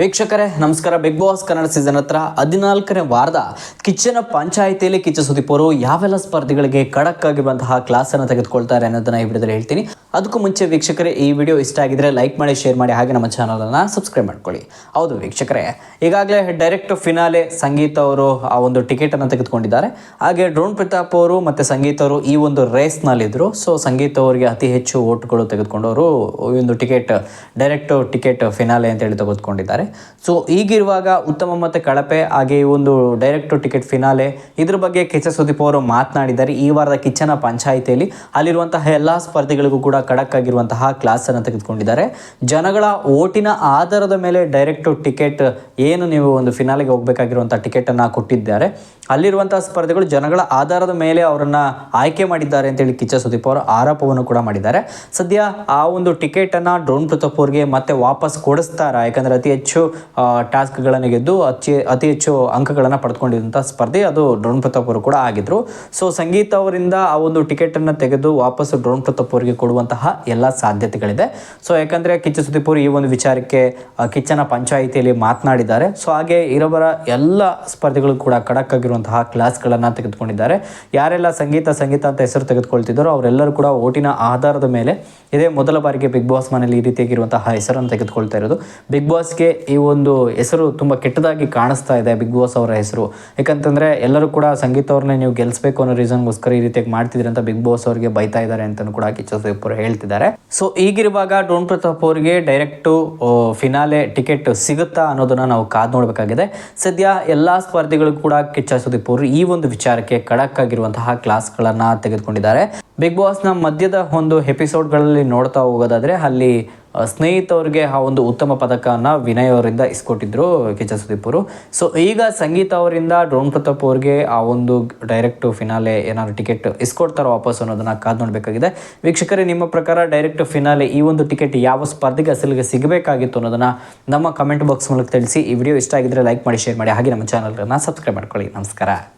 ವೀಕ್ಷಕರೇ, ನಮಸ್ಕಾರ. Big boss Kannada season ಹತ್ರ ಹದಿನಾಲ್ಕನೇ ವಾರದ ಕಿಚ್ಚನ ಪಂಚಾಯಿತಿಯಲ್ಲಿ ಕಿಚ್ಚ ಸುದೀಪ್ ಅವರು ಯಾವೆಲ್ಲ ಸ್ಪರ್ಧಿಗಳಿಗೆ ಖಡಕ್ ಆಗಿರುವಂತಹ ಕ್ಲಾಸ್ ಅನ್ನು ತೆಗೆದುಕೊಳ್ತಾರೆ ಅನ್ನೋದನ್ನ ಈ ವಿಡಿಯೋದಲ್ಲಿ ಹೇಳ್ತೀನಿ. ಅದಕ್ಕೂ ಮುಂಚೆ ವೀಕ್ಷಕರೇ, ಈ ವಿಡಿಯೋ ಇಷ್ಟ ಆಗಿದ್ರೆ ಲೈಕ್ ಮಾಡಿ, ಶೇರ್ ಮಾಡಿ, ಹಾಗೆ ನಮ್ಮ ಚಾನಲನ್ನು ಸಬ್ಸ್ಕ್ರೈಬ್ ಮಾಡ್ಕೊಳ್ಳಿ. ಹೌದು ವೀಕ್ಷಕರೇ, ಈಗಾಗಲೇ ಡೈರೆಕ್ಟ್ ಫಿನಾಲೆ ಸಂಗೀತ ಅವರು ಆ ಒಂದು ಟಿಕೆಟ್ ಅನ್ನು ತೆಗೆದುಕೊಂಡಿದ್ದಾರೆ. ಹಾಗೆ ಡ್ರೋನ್ ಪ್ರತಾಪ್ ಅವರು ಮತ್ತೆ ಸಂಗೀತ ಅವರು ಈ ಒಂದು ರೇಸ್ ನಲ್ಲಿದ್ರು. ಸೊ ಸಂಗೀತ ಅವರಿಗೆ ಅತಿ ಹೆಚ್ಚು ಓಟ್ಗಳು ತೆಗೆದುಕೊಂಡವರು ಈ ಒಂದು ಟಿಕೆಟ್ ಡೈರೆಕ್ಟ್ ಟಿಕೆಟ್ ಫಿನಾಲೆ ಅಂತ ಹೇಳಿ ತೆಗೆದುಕೊಂಡಿದ್ದಾರೆ. ಸೊ ಈಗಿರುವಾಗ ಉತ್ತಮ ಮತ್ತು ಕಳಪೆ ಹಾಗೆ ಈ ಒಂದು ಡೈರೆಕ್ಟ್ ಟಿಕೆಟ್ ಫಿನಾಲೆ ಇದ್ರ ಬಗ್ಗೆ ಕಿಚ್ಚ ಸುದೀಪ್ ಅವರು ಮಾತನಾಡಿದ್ದಾರೆ. ಈ ವಾರದ ಕಿಚ್ಚನ ಪಂಚಾಯಿತಿಯಲ್ಲಿ ಅಲ್ಲಿರುವಂತಹ ಎಲ್ಲ ಸ್ಪರ್ಧಿಗಳಿಗೂ ಕೂಡ ಖಡಕ್ ಆಗಿರುವಂತಹ ಕ್ಲಾಸ್ ಅನ್ನು ತೆಗೆದುಕೊಂಡಿದ್ದಾರೆ. ಜನಗಳ ಓಟಿನ ಆಧಾರದ ಮೇಲೆ ಡೈರೆಕ್ಟ್ ಟಿಕೆಟ್ ಏನು ನೀವು ಒಂದು ಫಿನಾಲಿಗೆ ಹೋಗಬೇಕಾಗಿರುವಂಥ ಟಿಕೆಟ್ ಅನ್ನ ಕೊಟ್ಟಿದ್ದಾರೆ. ಅಲ್ಲಿರುವಂಥ ಸ್ಪರ್ಧೆಗಳು ಜನಗಳ ಆಧಾರದ ಮೇಲೆ ಅವರನ್ನು ಆಯ್ಕೆ ಮಾಡಿದ್ದಾರೆ ಅಂತೇಳಿ ಕಿಚ್ಚ ಸುದೀಪ್ ಅವರು ಆರೋಪವನ್ನು ಕೂಡ ಮಾಡಿದ್ದಾರೆ. ಸದ್ಯ ಆ ಒಂದು ಟಿಕೆಟ್ ಅನ್ನ ಡ್ರೋನ್ ಪ್ರತಾಪ್ ಅವ್ರಿಗೆ ಮತ್ತೆ ವಾಪಸ್ ಕೊಡಿಸ್ತಾರಾ? ಯಾಕಂದರೆ ಅತಿ ಹೆಚ್ಚು ಟಾಸ್ಕ್ಗಳನ್ನು ಗೆದ್ದು ಅತಿ ಅತಿ ಹೆಚ್ಚು ಅಂಕಗಳನ್ನು ಪಡೆದುಕೊಂಡಿದ್ದಂಥ ಸ್ಪರ್ಧೆ ಅದು ಡ್ರೋನ್ ಪ್ರತಾಪ್ ಅವರು ಕೂಡ ಆಗಿದ್ರು. ಸೊ ಸಂಗೀತ ಅವರಿಂದ ಆ ಒಂದು ಟಿಕೆಟ್ ಅನ್ನು ತೆಗೆದು ವಾಪಸ್ ಡ್ರೋನ್ ಪ್ರತಾಪ್ ಅವರಿಗೆ ಕೊಡುವಂತಹ ಎಲ್ಲ ಸಾಧ್ಯತೆಗಳಿದೆ. ಸೊ ಯಾಕಂದ್ರೆ ಕಿಚ್ಚ ಸುದೀಪುರ್ ಈ ಒಂದು ವಿಚಾರಕ್ಕೆ ಕಿಚ್ಚನ ಪಂಚಾಯಿತಿಯಲ್ಲಿ ಮಾತನಾಡಿದ್ದಾರೆ. ಸೊ ಹಾಗೆ ಇರೋವರ ಎಲ್ಲ ಸ್ಪರ್ಧಿಗಳು ಕೂಡ ಖಡಕ್ ಆಗಿರುವಂತಹ ಕ್ಲಾಸ್ಗಳನ್ನು ತೆಗೆದುಕೊಂಡಿದ್ದಾರೆ. ಯಾರೆಲ್ಲ ಸಂಗೀತ ಸಂಗೀತ ಅಂತ ಹೆಸರು ತೆಗೆದುಕೊಳ್ತಿದ್ದಾರೋ ಅವರೆಲ್ಲರೂ ಕೂಡ ಓಟಿನ ಆಧಾರದ ಮೇಲೆ ಇದೇ ಮೊದಲ ಬಾರಿಗೆ ಬಿಗ್ ಬಾಸ್ ಮನೆಯಲ್ಲಿ ಈ ರೀತಿಯಾಗಿರುವಂತಹ ಹೆಸರನ್ನು ತೆಗೆದುಕೊಳ್ತಾ ಇರೋದು. ಬಿಗ್ ಬಾಸ್ಗೆ ಈ ಒಂದು ಹೆಸರು ತುಂಬ ಕೆಟ್ಟದಾಗಿ ಕಾಣಿಸ್ತಾ ಇದೆ ಬಿಗ್ ಬಾಸ್ ಅವರ ಹೆಸರು. ಯಾಕಂತಂದ್ರೆ ಎಲ್ಲರೂ ಕೂಡ ಸಂಗೀತ ಅವ್ರನ್ನೇ ನೀವು ಗೆಲ್ಲಿಸಬೇಕು ಅನ್ನೋ ರೀಸನ್ಗೋಸ್ಕರ ಈ ರೀತಿಯಾಗಿ ಮಾಡ್ತಿದ್ರಿ ಅಂತ ಬಿಗ್ ಬಾಸ್ ಅವರಿಗೆ ಬೈತಾ ಇದ್ದಾರೆ ಅಂತಲೂ ಕೂಡ ಕಿಚ್ಚ ಸುದೀಪ್ ಅವರು ಹೇಳ್ತಿದ್ದಾರೆ. ಸೊ ಈಗಿರುವಾಗ ಡೋನ್ ಪ್ರತಾಪ್ ಅವರಿಗೆ ಡೈರೆಕ್ಟು ಫಿನಾಲೆ ಟಿಕೆಟ್ ಸಿಗುತ್ತಾ ಅನ್ನೋದನ್ನ ನಾವು ಕಾದು ನೋಡಬೇಕಾಗಿದೆ. ಸದ್ಯ ಎಲ್ಲ ಸ್ಪರ್ಧಿಗಳು ಕೂಡ ಕಿಚ್ಚ ಸುದೀಪ್ ಅವರು ಈ ಒಂದು ವಿಚಾರಕ್ಕೆ ಖಡಕ್ ಆಗಿರುವಂತಹ ಕ್ಲಾಸ್ಗಳನ್ನ ತೆಗೆದುಕೊಂಡಿದ್ದಾರೆ. ಬಿಗ್ ಬಾಸ್ನ ಮಧ್ಯದ ಒಂದು ಎಪಿಸೋಡ್ಗಳಲ್ಲಿ ನೋಡ್ತಾ ಹೋಗೋದಾದ್ರೆ ಅಲ್ಲಿ ಸ್ನೇಹಿತವ್ರಿಗೆ ಆ ಒಂದು ಉತ್ತಮ ಪದಕವನ್ನು ವಿನಯ್ ಅವರಿಂದ ಇಸ್ಕೊಟ್ಟಿದ್ರು ಜೆ ಸುದೀಪ್ ಅವರು. ಸೊ ಈಗ ಸಂಗೀತ ಅವರಿಂದ ಡ್ರೋನ್ ಪ್ರತಾಪ್ ಅವ್ರಿಗೆ ಆ ಒಂದು ಡೈರೆಕ್ಟ್ ಫಿನಾಲೆ ಏನಾದ್ರು ಟಿಕೆಟ್ ಇಸ್ಕೊಡ್ತಾರೋ ವಾಪಸ್ ಅನ್ನೋದನ್ನ ಕಾದು ನೋಡಬೇಕಾಗಿದೆ. ವೀಕ್ಷಕರೇ, ನಿಮ್ಮ ಪ್ರಕಾರ ಡೈರೆಕ್ಟ್ ಫಿನಾಲೆ ಈ ಒಂದು ಟಿಕೆಟ್ ಯಾವ ಸ್ಪರ್ಧೆಗೆ, ಅಸಲಿಗೆ ಸಿಗಬೇಕಾಗಿತ್ತು ಅನ್ನೋದನ್ನ ನಮ್ಮ ಕಮೆಂಟ್ ಬಾಕ್ಸ್ ಮೂಲಕ ತಿಳಿಸಿ. ಈ ವಿಡಿಯೋ ಇಷ್ಟ ಆಗಿದ್ರೆ ಲೈಕ್ ಮಾಡಿ ಶೇರ್ ಮಾಡಿ. ಹಾಗೆ ನಮ್ಮ ಚಾನಲ್ನ ಸಬ್ಸ್ಕ್ರೈಬ್ ಮಾಡ್ಕೊಳ್ಳಿ. ನಮಸ್ಕಾರ.